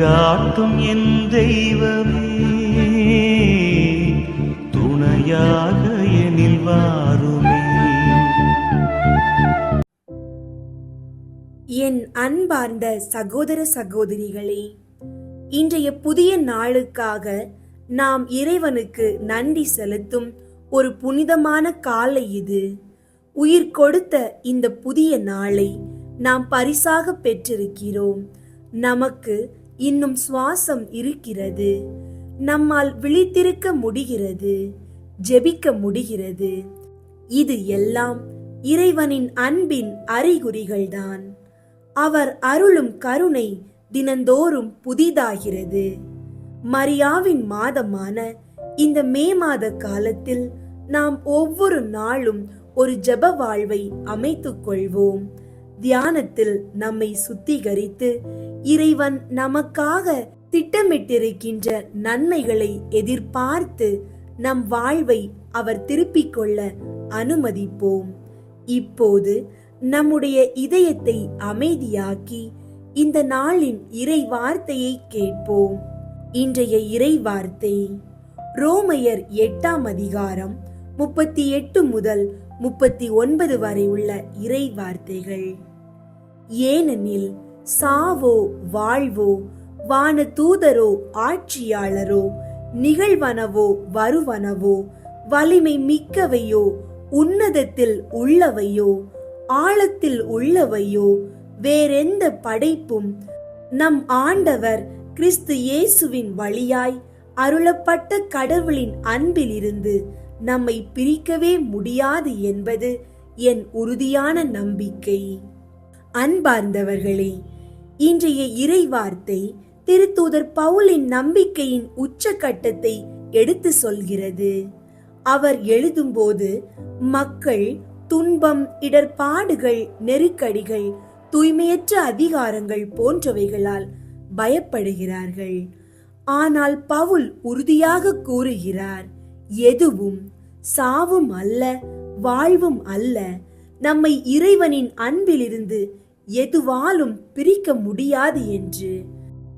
வழிகாட்டும் என் தெய்வமே. துணையாக எனில் வாருமே. என் அன்பார்ந்த சகோதர சகோதரிகளே இன்றைய புதிய நாளுக்காக நாம் இறைவனுக்கு நன்றி செலுத்தும் ஒரு புனிதமான காலை இது. உயிர் கொடுத்த இந்த புதிய நாளை நாம் பரிசாக பெற்றிருக்கிறோம். நமக்கு இன்னும் சுவாசம் இருக்கிறது. நம்மால் விழித்திருக்க முடிகிறது. ஜெபிக்க முடிகிறது. இது எல்லாம் இறைவனின் அன்பின் அறிகுறிகள்தான். அவர் அருளும் கருணை தினந்தோறும் புதிதாகிறது. மரியாவின் மாதமான இந்த மே மாத காலத்தில் நாம் ஒவ்வொரு நாளும் ஒரு ஜெப வாழ்வை அமைத்துக் கொள்வோம் தியானத்தில் நம்மை சுத்திகரித்து இறைவன் நமக்காக திட்டமிட்டிருக்கின்ற நன்மைகளை எதிர்பார்த்து நம் வாழ்வை அவர் திருப்பிக் கொள்ள அனுமதிப்போம். இப்போது நம்முடைய இதயத்தை அமைதியாக்கி இந்த நாளின் இறை வார்த்தையை கேட்போம். இன்றைய இறை வார்த்தை ரோமையர் எட்டாம் அதிகாரம் முப்பத்தி எட்டு முதல் முப்பத்தி ஒன்பது வரை உள்ள இறை வார்த்தைகள் ஏனெனில் சாவோ வாழ்வோ வான தூதரோ ஆட்சியாளரோ நிகழ்வனவோ வருவனவோ வலிமை மிக்கவையோ உன்னதத்தில் உள்ளவையோ ஆழத்தில் உள்ளவையோ வேறெந்த படைப்பும் நம் ஆண்டவர் கிறிஸ்து இயேசுவின் வழியாய் அருளப்பட்ட கடவுளின் அன்பிலிருந்து நம்மை பிரிக்கவே முடியாது என்பது என் உறுதியான நம்பிக்கை. அன்பார்ந்தவர்களே இன்றைய இறைவார்த்தை திருத்தூதர் பவுலின் நம்பிக்கையின் உச்சக்கட்டத்தை எடுத்து சொல்கிறது. அவர் எழுதும்போது மக்கள் துன்பம் இடர்பாடுகள் நெருக்கடிகள் தூய்மையற்ற அதிகாரங்கள் போன்றவைகளால் பயப்படுகிறார்கள். ஆனால் பவுல் உறுதியாக கூறுகிறார் எதுவும் சாவும் அல்ல வாழ்வும் அல்ல நம்மை இறைவனின் அன்பிலிருந்து எதுவாலும் பிரிக்க முடியாது என்று.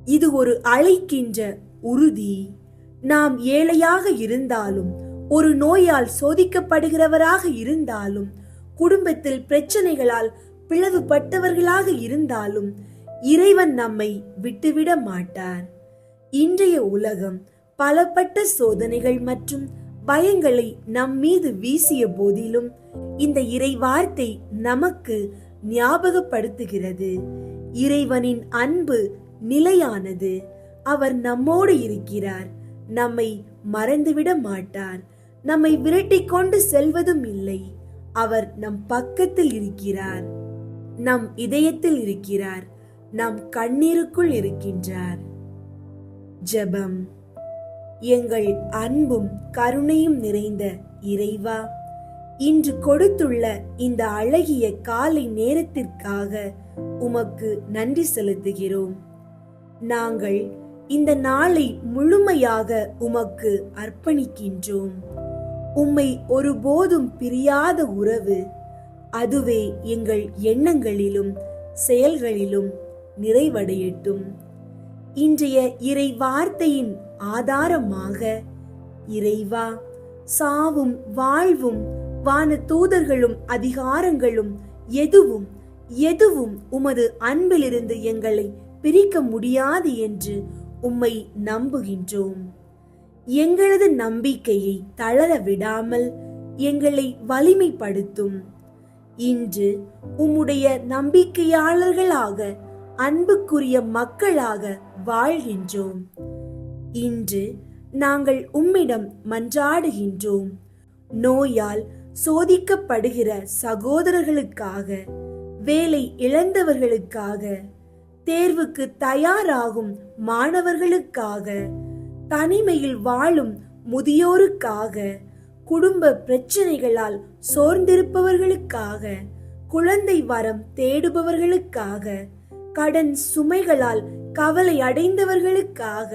இது ஒரு அழைக்கின்ற உறுதி. நாம் ஏழையாக இருந்தாலும் ஒரு நோயால் சோதிக்கப்படுகிறவராக இருந்தாலும் குடும்பத்தில் பிரச்சனைகளால் பிளவுபட்டவர்களாக இருந்தாலும் இறைவன் நம்மை விட்டுவிட மாட்டார். இன்றைய உலகம் பலப்பட்ட சோதனைகள் மற்றும் பயங்களை நம் மீது வீசிய போதிலும் இந்த இறை வார்த்தை நமக்கு ஞாபகப்படுத்துகிறது. இறைவனின் அன்பு நிலையானது. அவர் நம்மோடு இருக்கிறார். நம்மை மறந்துவிட மாட்டார். நம்மை விரட்டிக் கொண்டு செல்வதும் இல்லை. அவர் நம் பக்கத்தில் இருக்கிறார். நம் இதயத்தில் இருக்கிறார். நம் கண்ணீருக்குள் இருக்கின்றார். ஜெபம். எங்கள் அன்பும் கருணையும் நிறைந்த இறைவா இன்று கொடுத்துள்ள இந்த அழகிய காலை நேரத்திற்காக உமக்கு நன்றி செலுத்துகிறோம். நாங்கள் இந்த நாளை முழுமையாக உமக்கு அர்ப்பணிக்கின்றோம். உம்மை ஒருபோதும் பிரியாத உறவு அதுவே எங்கள் எண்ணங்களிலும் செயல்களிலும் நிறைவடையட்டும். இன்றைய இறை வார்த்தையின் ஆதாரமாக இறைவா சாவும் வாழ்வும் வான தூதர்களும் அதிகாரங்களும் எதுவும் எதுவும் உமது அன்பிலிருந்து எங்களை பிரிக்க முடியாது என்று உம்மை நம்புகின்றோம். எங்களது நம்பிக்கையை தளர விடாமல் எங்களை வலிமைப்படுத்தும். இன்று உம்முடைய நம்பிக்கையாளர்களாக அன்புக்குரிய மக்களாக வாழ்கின்றோம். இன்று நாங்கள் உம்மிடம் மன்றாடுகின்றோம். நோயால் சோதிக்கப்படுகிற சகோதரர்களுக்காக வேலை இழந்தவர்களுக்காக தேர்வுக்கு தயாராகும் மாணவர்களுக்காக தனிமையில் வாழும் முதியோருக்காக குடும்ப பிரச்சனைகளால் சோர்ந்திருப்பவர்களுக்காக குழந்தை வரம் தேடுபவர்களுக்காக கடன் சுமைகளால் கவலை அடைந்தவர்களுக்காக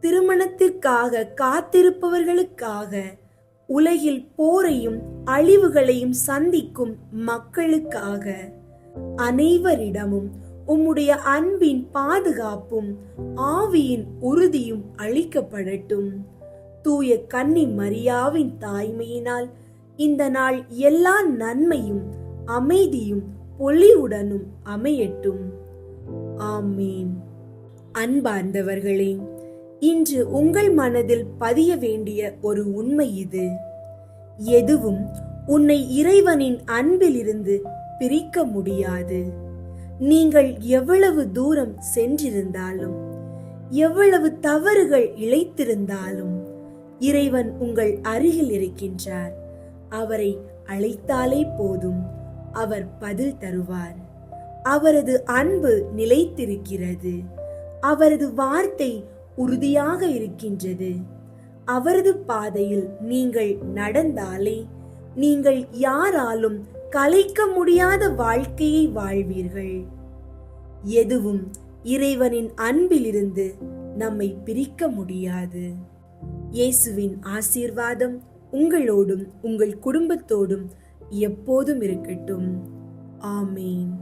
திருமணத்திற்காக காத்திருப்பவர்களுக்காக உலகில் போரையும் அழிவுகளையும் சந்திக்கும் மக்களுக்காக. அனைவரிடமும் உம்முடைய அன்பின் பாதுகாப்பும் ஆவியின் உறுதியும் அளிக்கப்படட்டும். தூய கன்னி மரியாவின் தாய்மையினால் இந்த நாள் எல்லா நன்மையும் அமைதியும் பொலிவுடனும் அமையட்டும். ஆமீன். அன்பார்ந்தவர்களே இன்று உங்கள் மனதில் பதிய வேண்டிய ஒரு உண்மை இது. எதுவும் உன்னை இறைவனின் அன்பிலிருந்து பிரிக்க முடியாது. நீங்கள் எவ்வளவு தூரம் சென்றிருந்தாலும் எவ்வளவு தவறுகள் இழைத்திருந்தாலும் இறைவன் உங்கள் அருகில் இருக்கின்றார். அவரை அழைத்தாலே போதும் அவர் பதில் தருவார். அவரது அன்பு நிலைத்திருக்கிறது. அவரது வார்த்தை உறுதியாக இருக்கின்றது. அவரது பாதையில் நீங்கள் நடந்தாலே நீங்கள் யாராலும் கலைக்க முடியாத வாழ்க்கையை வாழ்வீர்கள். எதுவும் இறைவனின் அன்பிலிருந்து நம்மை பிரிக்க முடியாது. இயேசுவின் ஆசீர்வாதம் உங்களோடும் உங்கள் குடும்பத்தோடும் எப்போதும் இருக்கட்டும். ஆமீன்.